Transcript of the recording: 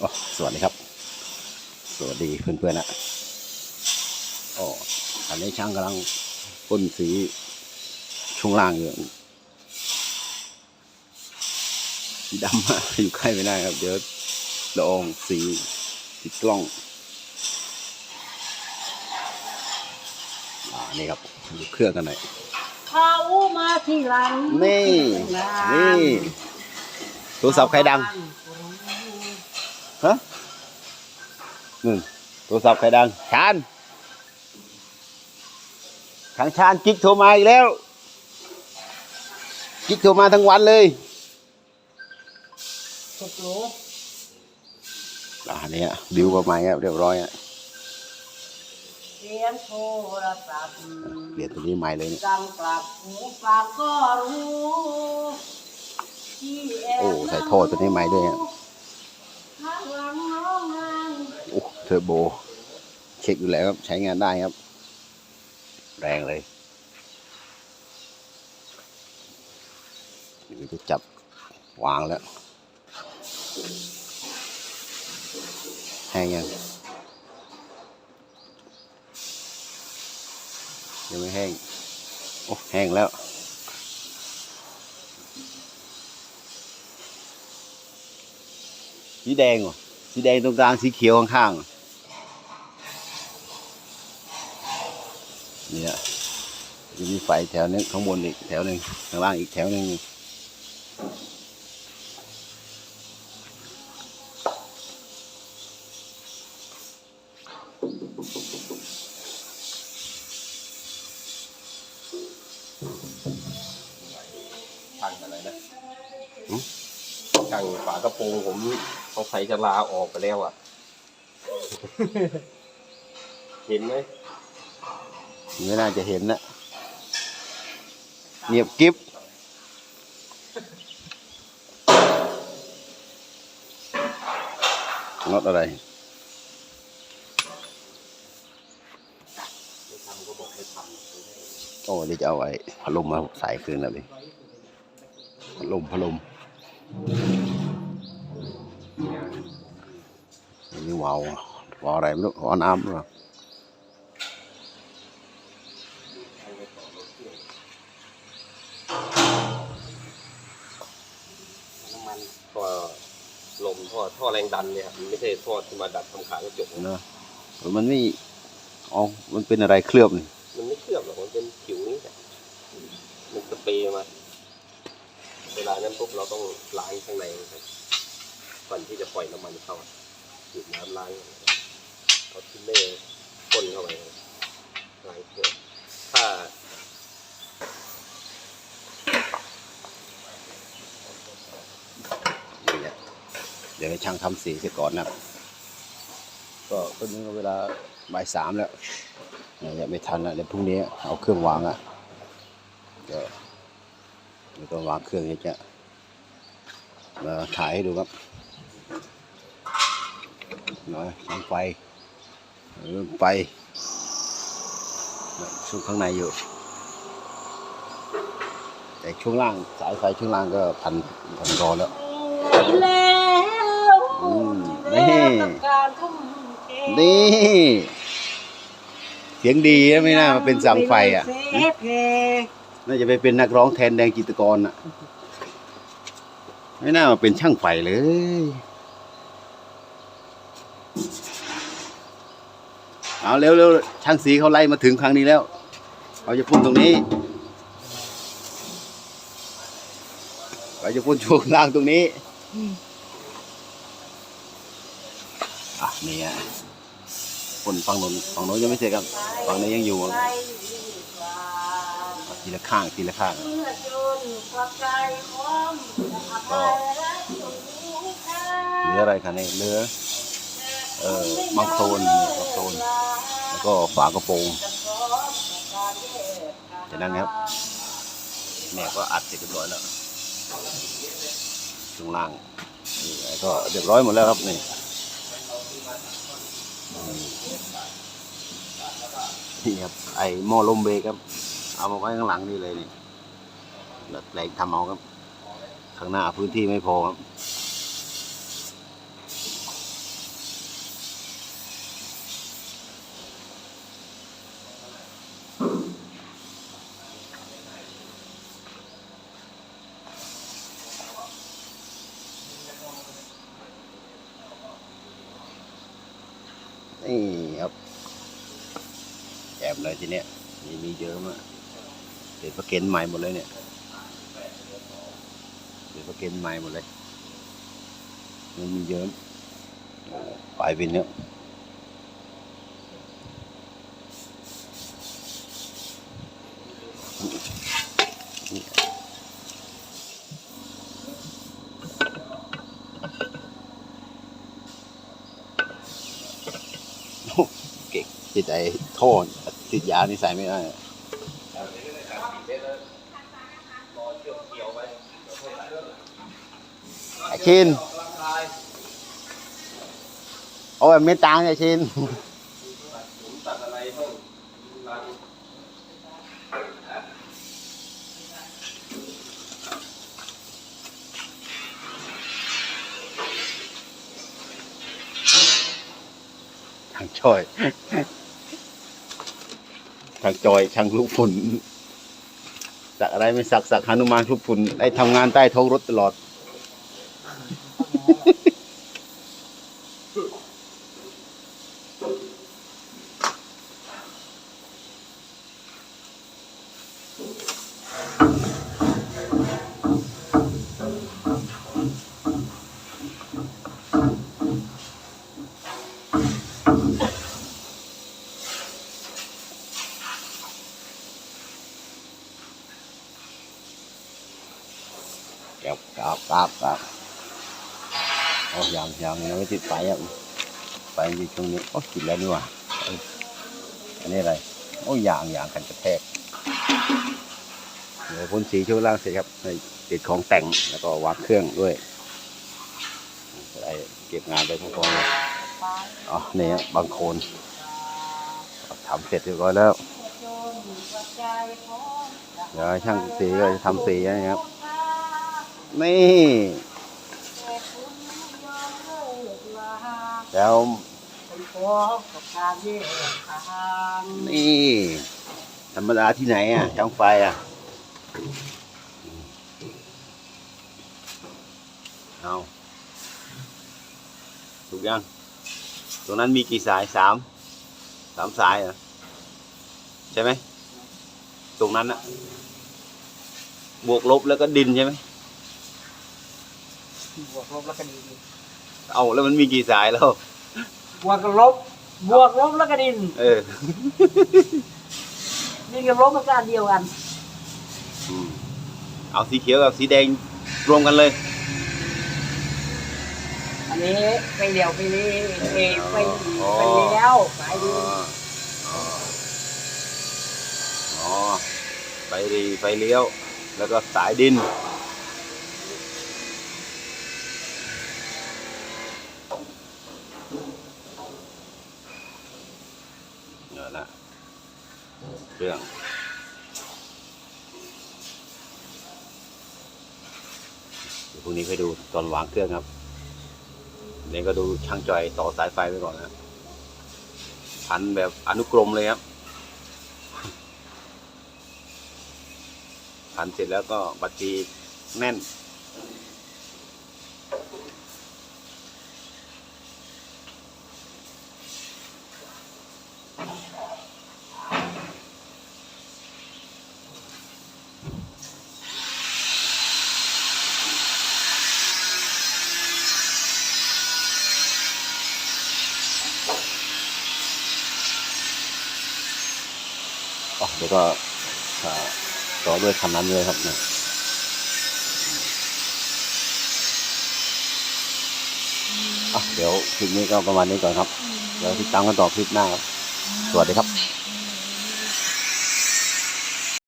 โอ้สวัสดีครับ สวัสดีเพื่อนๆนะโอ้อันนี้ช่างกำลังพ่นสีช่วงล่างอยู่สีดำมากอยู่ใกล้ไม่ได้ครับ เดี๋ยวละอองสีติดกล้องอ่านี่ครับดูเครื่องกันหน่อยเขามาทีหลังนี่ นี่โทรศัพท์ใครดัง ฮะนึ่งโทรศัพท์ใครดังชานทางชานกิ๊กโทรมาอีกแล้ว กิ๊กโทรมาทั้งวันเลยสุดโลอ่าเนี่ยบิวประมาณครับเรียบร้อยอะเสียงโทรศัพท์เปลี่ยนตัวนี้ใหม่เลยเนี่ยดังกลับหูฟังก็รู้ที่แอบโอ้ ใส่ท่อตัวนี้ใหม่ด้วยอะ โอ้เทอร์โบ เช็คอยู่แล้วครับ ใช้งานได้ครับ แรงเลยเดี๋ยวจะจับวางแล้วแห้งยังยังไม่แห้ง โอ้ แห้งแล้ว สีแดงเหรอสีแดงตรงกลางสีเขียวข้างๆเนี่ยจะมีไฟแถวนึงข้างบนอีกแถวหนึ่งข้างล่างอีกแถวหนึ่ง งผมเขาใส่จะลาออกไปแล้วอะ เห็นไหมไม่น่าจะเห็นนะเงียบกิ๊บน็อตอะไรไม่ทำก็บอกให้ทโอ้เดี๋ยวจะเอาไอ้พัดลมมาใส่คืนแล้วดิพัดลมพัดลม วาววาวอะไรไม่รู้วาวน้ำหรือเปล่าำน้ำมันท่อลมท่อท่อแรงดันเนี่ยครับมันไม่ใช่ท่อที่มาดัดทำขากระจกนะเนอะเออมันไม่อ๋อมันเป็นอะไรเคลือบนี่มันไม่เคลือบหรอกมันเป็นผิวนี่แหละมันสเปรย์มาเวลานั้นปุ๊บเราต้องล้างข้างในครับก่อนที่จะปล่อยน้ำมันเข้า อะจุดน้ำล้างเอาทิมเล่พ่นเข้าไปล้างเครื่อถ้านี่แหละเดี๋ยวให้ช่างทำสีเสร็จก่อนนะครับก็ตอนนี้ก็เวลาบ่ายสามแล้วเนี่ยยังไม่ทันแล้วเดี๋ยวพรุ่งนี้เอาเครื่องวางอะเดี๋ยวเดี๋ยวต้องวางเครื่องนี้จะมาถ่ายให้ดูครับ หน่อยช่างไฟเรื่องไฟช่วงข้างในอยู่ แต่ช่วงล่างสายไฟช่วงล่างก็พันพันรอแล้วแล้วนี่เทนี่เสียงดีนะไม่น่ามาเป็นสังไฟอะน่าจะไปเป็นนักร้องแทนแดงจิตกรอะ ไม่น่ามาเป็นช่างไฟเลย เอาเร็วเร็วช่างสีเขาไล่มาถึงครั้งนี้แล้วเขาจะพุ่นตรงนี้เขาจะพุ่นช่วงล่างตรงนี้อะนี่อะพ่นฝั่งโน้นฝั่งโน้นยังไม่เสร็จครับฝั่งนี้ยังอยู่ไปดีกว่าทีละข้างทีละข้างเลือจนกว่าใจพร้อะอภัยและสมค่าเหลืออะไรคะเนี่ยเหลือ เอ่อบางโซนเนี่ยบางโซนแล้วก็ฝากระโปรงจากนั้นครับแม่ก็อัดเสร็จเรียบร้อยแล้วช่วงล่างนี่ก็เรียบร้อยหมดแล้วครับนี่นี่ครับไอหม้อลมเบรกครับ เอามาไว้ข้างหลังนี่เลยนี่แล้วแรงทำเอาครับ ข้างหน้าพื้นที่ไม่พอครับ นี่ครับแอบ เลยทีเนี้ยมีมีเยอะมากเดี๋ยวประเก็นใหม่หมดเลยเนี่ยเดี๋ยวประเก็นใหม่หมดเลยมันมีเยอะปลายวินเนี่ยเก่งติดไอ้โทษ ติดยานี่ใส่ไม่ได้ไอชินเอาแบบไม่ตังค์ไอชินผมตัดอะไรต้องร้านทางจอย ทางจอยช่างลูกฝุ่นสักอะไรไม่สักสักหนุมานลูกฝุ่นได้ทำงานใต้ท้องรถตลอด ครับครับครับครับโอ้ยังยังยังไม่ติดไฟอะไฟอยู่ช่วงนี้โอ้ติดแล้วนี่ว่าเอ้ยอันนี้อะไรโอ้ยางยางกันกระแทกเดี๋ยวพ่นสีช่วงล่างเสร็จครับให้ติดของแต่งแล้วก็วางเครื่องด้วยได้เก็บงานไปพร้อมๆเลยอ๋อนี่ครับางโคนทำเสร็จเรียบร้อยแล้วจนกว่าใจพร้อมจะเดี๋ยวช่างสีก็จะทำสีนะครับ นี่แต่คุณไม่ยอมเลิกลาแล้วนี่ธรรมดาที่ไหนอะช่างไฟอะเอาถูกยัง ตรงนั้นมีกี่สายสามสามสายเหรอใช่ไหม ตรงนั้นอะบวกลบแล้วก็ดินใช่ไหม บวกลบแล้วก็ดีเอาแล้วมันมีกี่สายแล้ว บวกกับลบ บวกลบแล้วก็ดิน เออนี่กับลบมันก็อันเดียวกัน อืมเอาสีเขียวกับสีแดงรวมกันเลย อันนี้ไปเดียวไปนี่เอไปอ๋อไปแล้วไปอ๋ดีออ๋ออ๋อ ไฟรีไฟเลี้ยว แล้วก็สายดินเนี่ยวนะเครื่องเดูตอนวางเครื่องครับเดี๋ยวก็ดูช่างจอยต่อสายไฟไปก่อนนะพันแบบอนุกรมเลยครับพันเสร็จแล้วก็บัตรีแน่น อ๋อเดี๋ยวก็อ่าต่อด้วยคันนั้นเลยครับเนี่ยอะเดี๋ยวคลิปนี้ก็ประมาณนี้ก่อนครับ เดี๋ยวติดตามกันต่อคลิปหน้าครับ สวัสดีครับ